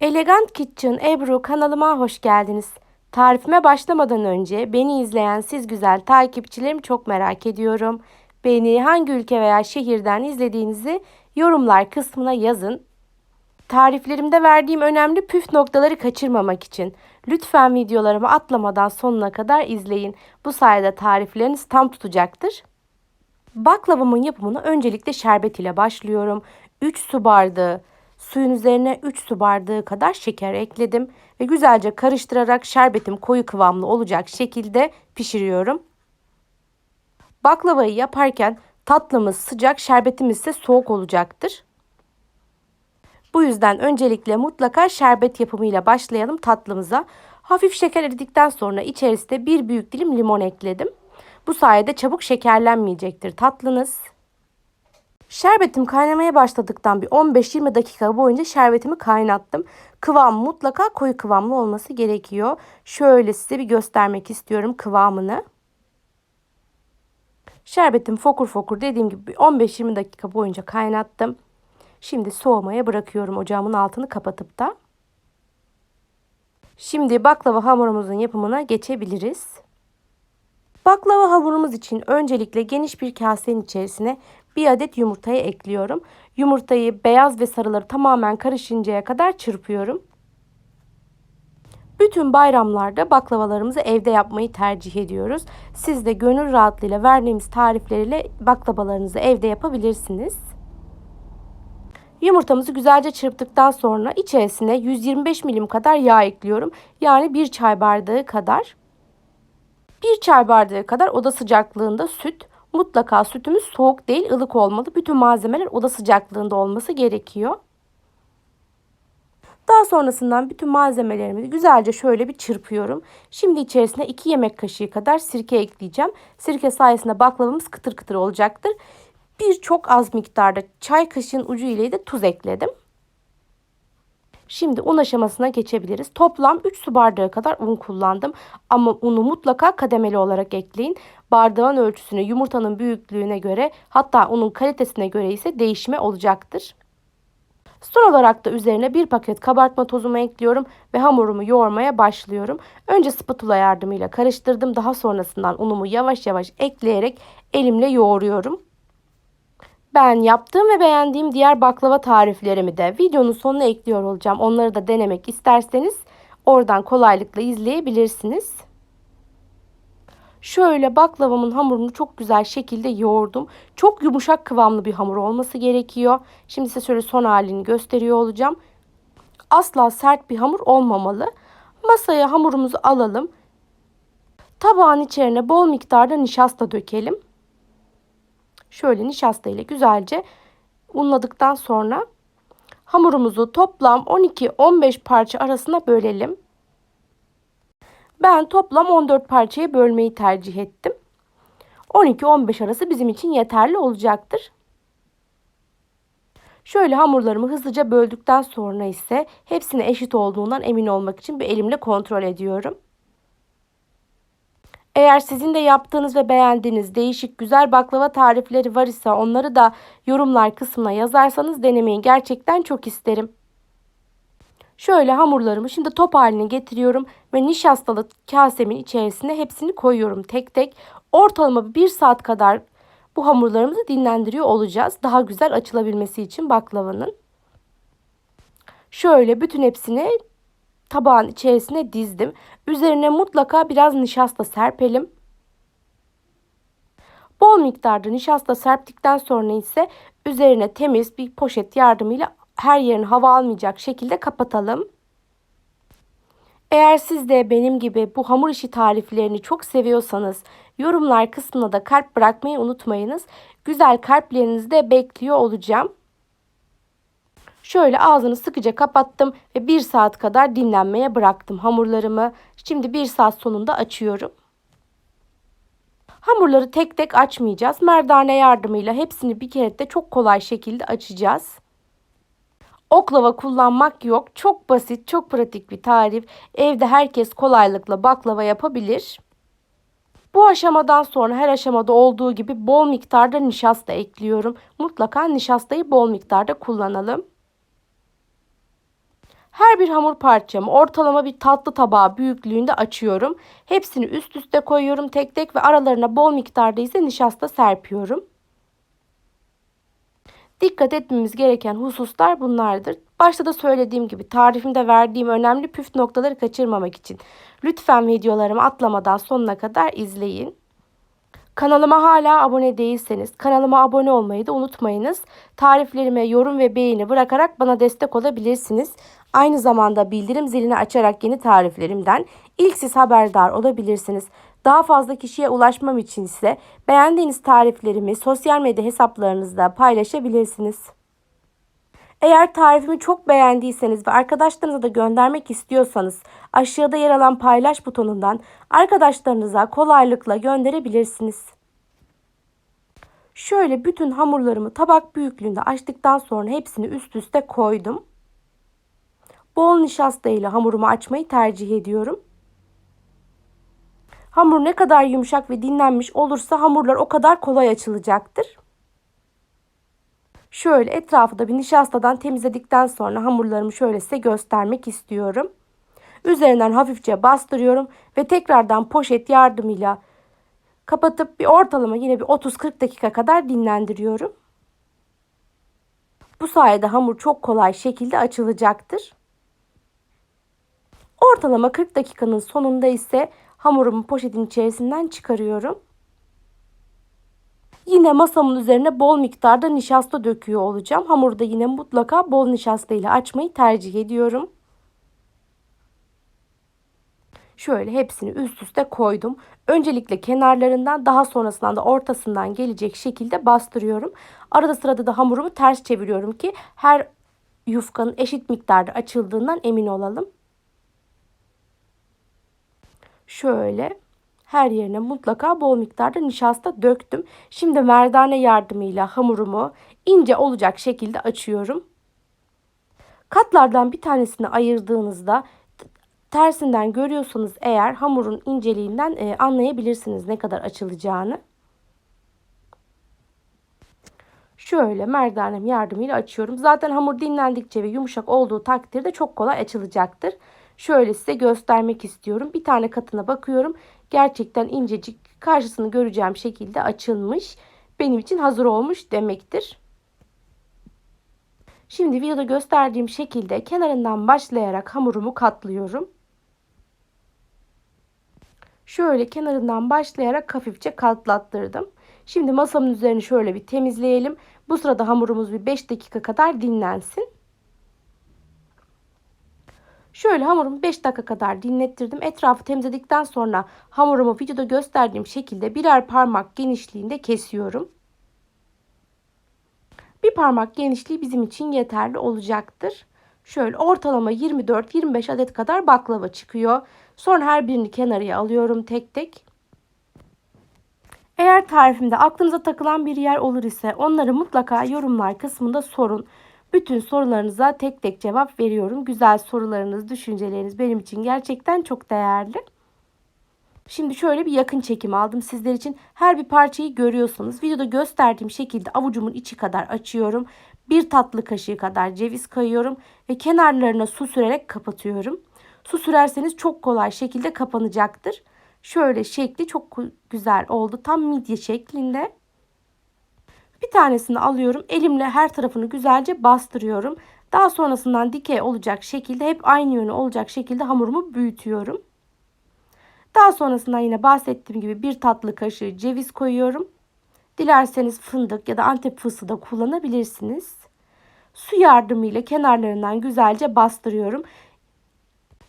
Elegant Kitchen Ebru kanalıma hoş geldiniz. Tarifime başlamadan önce beni izleyen siz güzel takipçilerim çok merak ediyorum. Beni hangi ülke veya şehirden izlediğinizi yorumlar kısmına yazın. Tariflerimde verdiğim önemli püf noktaları kaçırmamak için lütfen videolarımı atlamadan sonuna kadar izleyin. Bu sayede tarifleriniz tam tutacaktır. Baklavamın yapımına öncelikle şerbet ile başlıyorum. 3 su bardağı suyun üzerine 3 su bardağı kadar şeker ekledim ve güzelce karıştırarak şerbetim koyu kıvamlı olacak şekilde pişiriyorum. Baklavayı yaparken tatlımız sıcak, şerbetimiz ise soğuk olacaktır. Bu yüzden öncelikle mutlaka şerbet yapımıyla başlayalım tatlımıza. Hafif şeker eridikten sonra içerisine bir büyük dilim limon ekledim. Bu sayede çabuk şekerlenmeyecektir tatlınız. Şerbetim kaynamaya başladıktan bir 15-20 dakika boyunca şerbetimi kaynattım. Kıvam mutlaka koyu kıvamlı olması gerekiyor. Şöyle size bir göstermek istiyorum kıvamını. Şerbetim fokur fokur dediğim gibi 15-20 dakika boyunca kaynattım. Şimdi soğumaya bırakıyorum ocağımın altını kapatıp da. Şimdi baklava hamurumuzun yapımına geçebiliriz. Baklava hamurumuz için öncelikle geniş bir kasenin içerisine bir adet yumurtayı ekliyorum. Yumurtayı beyaz ve sarıları tamamen karışıncaya kadar çırpıyorum. Bütün bayramlarda baklavalarımızı evde yapmayı tercih ediyoruz. Siz de gönül rahatlığıyla verdiğimiz tarifleriyle baklavalarınızı evde yapabilirsiniz. Yumurtamızı güzelce çırptıktan sonra içerisine 125 milim kadar yağ ekliyorum. Yani bir çay bardağı kadar. Bir çay bardağı kadar oda sıcaklığında süt. Mutlaka sütümüz soğuk değil ılık olmalı. Bütün malzemeler oda sıcaklığında olması gerekiyor. Daha sonrasından bütün malzemelerimi güzelce şöyle bir çırpıyorum. Şimdi içerisine 2 yemek kaşığı kadar sirke ekleyeceğim. Sirke sayesinde baklavamız kıtır kıtır olacaktır. Bir çok az miktarda çay kaşığın ucu ile de tuz ekledim. Şimdi un aşamasına geçebiliriz. Toplam 3 su bardağı kadar un kullandım. Ama unu mutlaka kademeli olarak ekleyin. Bardağın ölçüsüne, yumurtanın büyüklüğüne göre hatta unun kalitesine göre ise değişme olacaktır. Son olarak da üzerine bir paket kabartma tozumu ekliyorum ve hamurumu yoğurmaya başlıyorum. Önce spatula yardımıyla karıştırdım. Daha sonrasından unumu yavaş yavaş ekleyerek elimle yoğuruyorum. Ben yaptığım ve beğendiğim diğer baklava tariflerimi de videonun sonuna ekliyor olacağım. Onları da denemek isterseniz oradan kolaylıkla izleyebilirsiniz. Şöyle baklavamın hamurunu çok güzel şekilde yoğurdum. Çok yumuşak kıvamlı bir hamur olması gerekiyor. Şimdi size şöyle son halini gösteriyor olacağım. Asla sert bir hamur olmamalı. Masaya hamurumuzu alalım. Tabağın içerisine bol miktarda nişasta dökelim. Şöyle nişasta ile güzelce unladıktan sonra hamurumuzu toplam 12-15 parça arasına bölelim. Ben toplam 14 parçaya bölmeyi tercih ettim. 12-15 arası bizim için yeterli olacaktır. Şöyle hamurlarımı hızlıca böldükten sonra ise hepsine eşit olduğundan emin olmak için bir elimle kontrol ediyorum. Eğer sizin de yaptığınız ve beğendiğiniz değişik güzel baklava tarifleri var ise onları da yorumlar kısmına yazarsanız denemeyi gerçekten çok isterim. Şöyle hamurlarımı şimdi top haline getiriyorum ve nişastalı kasemin içerisine hepsini koyuyorum tek tek. Ortalama bir saat kadar bu hamurlarımızı dinlendiriyor olacağız. Daha güzel açılabilmesi için baklavanın. Şöyle bütün hepsini tabağın içerisine dizdim. Üzerine mutlaka biraz nişasta serpelim. Bol miktarda nişasta serptikten sonra ise üzerine temiz bir poşet yardımıyla her yerini hava almayacak şekilde kapatalım. Eğer siz de benim gibi bu hamur işi tariflerini çok seviyorsanız yorumlar kısmına da kalp bırakmayı unutmayınız. Güzel kalplerinizi de bekliyor olacağım. Şöyle ağzını sıkıca kapattım ve bir saat kadar dinlenmeye bıraktım hamurlarımı. Şimdi bir saat sonunda açıyorum. Hamurları tek tek açmayacağız. Merdane yardımıyla hepsini bir kere de çok kolay şekilde açacağız. Oklava kullanmak yok. Çok basit, çok pratik bir tarif. Evde herkes kolaylıkla baklava yapabilir. Bu aşamadan sonra her aşamada olduğu gibi bol miktarda nişasta ekliyorum. Mutlaka nişastayı bol miktarda kullanalım. Her bir hamur parçamı ortalama bir tatlı tabağı büyüklüğünde açıyorum. Hepsini üst üste koyuyorum tek tek ve aralarına bol miktarda ise nişasta serpiyorum. Dikkat etmemiz gereken hususlar bunlardır. Başta da söylediğim gibi tarifimde verdiğim önemli püf noktaları kaçırmamak için lütfen videolarımı atlamadan sonuna kadar izleyin. Kanalıma hala abone değilseniz kanalıma abone olmayı da unutmayınız. Tariflerime yorum ve beğeni bırakarak bana destek olabilirsiniz. Aynı zamanda bildirim zilini açarak yeni tariflerimden ilk siz haberdar olabilirsiniz. Daha fazla kişiye ulaşmam için ise beğendiğiniz tariflerimi sosyal medya hesaplarınızda paylaşabilirsiniz. Eğer tarifimi çok beğendiyseniz ve arkadaşlarınıza da göndermek istiyorsanız aşağıda yer alan paylaş butonundan arkadaşlarınıza kolaylıkla gönderebilirsiniz. Şöyle bütün hamurlarımı tabak büyüklüğünde açtıktan sonra hepsini üst üste koydum. Bol nişasta ile hamurumu açmayı tercih ediyorum. Hamur ne kadar yumuşak ve dinlenmiş olursa hamurlar o kadar kolay açılacaktır. Şöyle etrafı da bir nişastadan temizledikten sonra hamurlarımı şöyle size göstermek istiyorum. Üzerinden hafifçe bastırıyorum ve tekrardan poşet yardımıyla kapatıp bir ortalama yine bir 30-40 dakika kadar dinlendiriyorum. Bu sayede hamur çok kolay şekilde açılacaktır. Ortalama 40 dakikanın sonunda ise hamurumu poşetin içerisinden çıkarıyorum. Yine masamın üzerine bol miktarda nişasta döküyor olacağım. Hamurda yine mutlaka bol nişasta ile açmayı tercih ediyorum. Şöyle hepsini üst üste koydum. Öncelikle kenarlarından daha sonrasında da ortasından gelecek şekilde bastırıyorum. Arada sırada da hamurumu ters çeviriyorum ki her yufkanın eşit miktarda açıldığından emin olalım. Şöyle her yerine mutlaka bol miktarda nişasta döktüm. Şimdi merdane yardımıyla hamurumu ince olacak şekilde açıyorum. Katlardan bir tanesini ayırdığınızda tersinden görüyorsanız eğer hamurun inceliğinden e, anlayabilirsiniz ne kadar açılacağını. Şöyle merdanem yardımıyla açıyorum. Zaten hamur dinlendikçe ve yumuşak olduğu takdirde çok kolay açılacaktır. Şöyle size göstermek istiyorum. Bir tane katına bakıyorum. Gerçekten incecik karşısını göreceğim şekilde açılmış. Benim için hazır olmuş demektir. Şimdi videoda gösterdiğim şekilde kenarından başlayarak hamurumu katlıyorum. Şöyle kenarından başlayarak hafifçe katlattırdım. Şimdi masamın üzerini şöyle bir temizleyelim. Bu sırada hamurumuz bir 5 dakika kadar dinlensin. Şöyle hamurumu 5 dakika kadar dinlettirdim. Etrafı temizledikten sonra hamurumu videoda gösterdiğim şekilde birer parmak genişliğinde kesiyorum. Bir parmak genişliği bizim için yeterli olacaktır. Şöyle ortalama 24-25 adet kadar baklava çıkıyor. Sonra her birini kenarıya alıyorum tek tek. Eğer tarifimde aklınıza takılan bir yer olur ise onları mutlaka yorumlar kısmında sorun. Bütün sorularınıza tek tek cevap veriyorum. Güzel sorularınız, düşünceleriniz benim için gerçekten çok değerli. Şimdi şöyle bir yakın çekim aldım sizler için. Her bir parçayı görüyorsanız videoda gösterdiğim şekilde avucumun içi kadar açıyorum. Bir tatlı kaşığı kadar ceviz kayıyorum ve kenarlarına su sürerek kapatıyorum. Su sürerseniz çok kolay şekilde kapanacaktır. Şöyle şekli çok güzel oldu. Tam midye şeklinde. Bir tanesini alıyorum. Elimle her tarafını güzelce bastırıyorum. Daha sonrasından dikey olacak şekilde hep aynı yönü olacak şekilde hamurumu büyütüyorum. Daha sonrasında yine bahsettiğim gibi bir tatlı kaşığı ceviz koyuyorum. Dilerseniz fındık ya da antep fıstığı da kullanabilirsiniz. Su yardımıyla kenarlarından güzelce bastırıyorum.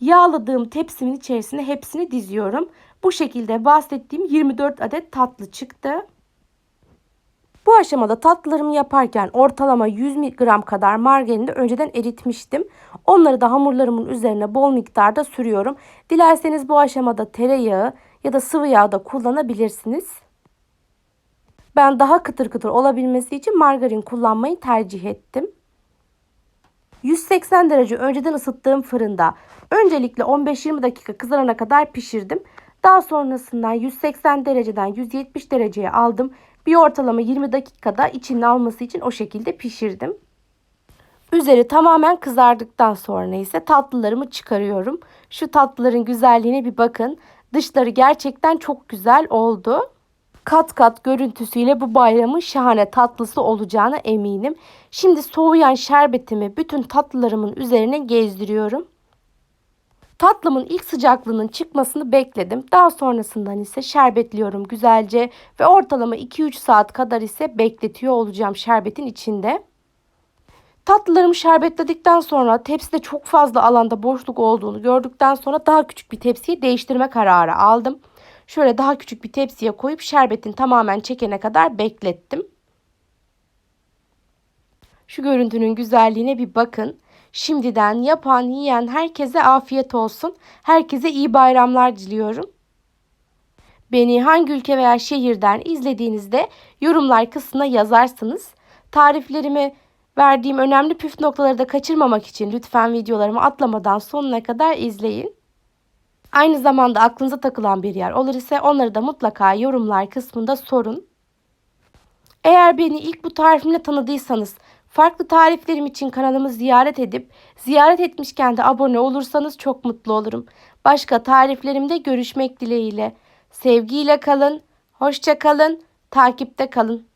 Yağladığım tepsimin içerisine hepsini diziyorum. Bu şekilde bahsettiğim 24 adet tatlı çıktı. Bu aşamada tatlılarımı yaparken ortalama 100 gram kadar margarini de önceden eritmiştim. Onları da hamurlarımın üzerine bol miktarda sürüyorum. Dilerseniz bu aşamada tereyağı ya da sıvı yağ da kullanabilirsiniz. Ben daha kıtır kıtır olabilmesi için margarin kullanmayı tercih ettim. 180 derece önceden ısıttığım fırında öncelikle 15-20 dakika kızarana kadar pişirdim. Daha sonrasında 180 dereceden 170 dereceye aldım bir ortalama 20 dakikada içinin alması için o şekilde pişirdim. Üzeri tamamen kızardıktan sonra ise tatlılarımı çıkarıyorum. Şu tatlıların güzelliğine bir bakın. Dışları gerçekten çok güzel oldu. Kat kat görüntüsüyle bu bayramın şahane tatlısı olacağına eminim. Şimdi soğuyan şerbetimi bütün tatlılarımın üzerine gezdiriyorum. Tatlımın ilk sıcaklığının çıkmasını bekledim. Daha sonrasından ise şerbetliyorum güzelce ve ortalama 2-3 saat kadar ise bekletiyor olacağım şerbetin içinde. Tatlılarımı şerbetledikten sonra tepside çok fazla alanda boşluk olduğunu gördükten sonra daha küçük bir tepsiye değiştirme kararı aldım. Şöyle daha küçük bir tepsiye koyup şerbetin tamamen çekene kadar beklettim. Şu görüntünün güzelliğine bir bakın. Şimdiden yapan, yiyen herkese afiyet olsun. Herkese iyi bayramlar diliyorum. Beni hangi ülke veya şehirden izlediğinizde yorumlar kısmına yazarsınız. Tariflerimi verdiğim önemli püf noktaları da kaçırmamak için lütfen videolarımı atlamadan sonuna kadar izleyin. Aynı zamanda aklınıza takılan bir yer olur ise onları da mutlaka yorumlar kısmında sorun. Eğer beni ilk bu tarifimle tanıdıysanız, farklı tariflerim için kanalımı ziyaret edip, ziyaret etmişken de abone olursanız çok mutlu olurum. Başka tariflerimde görüşmek dileğiyle. Sevgiyle kalın, hoşça kalın, takipte kalın.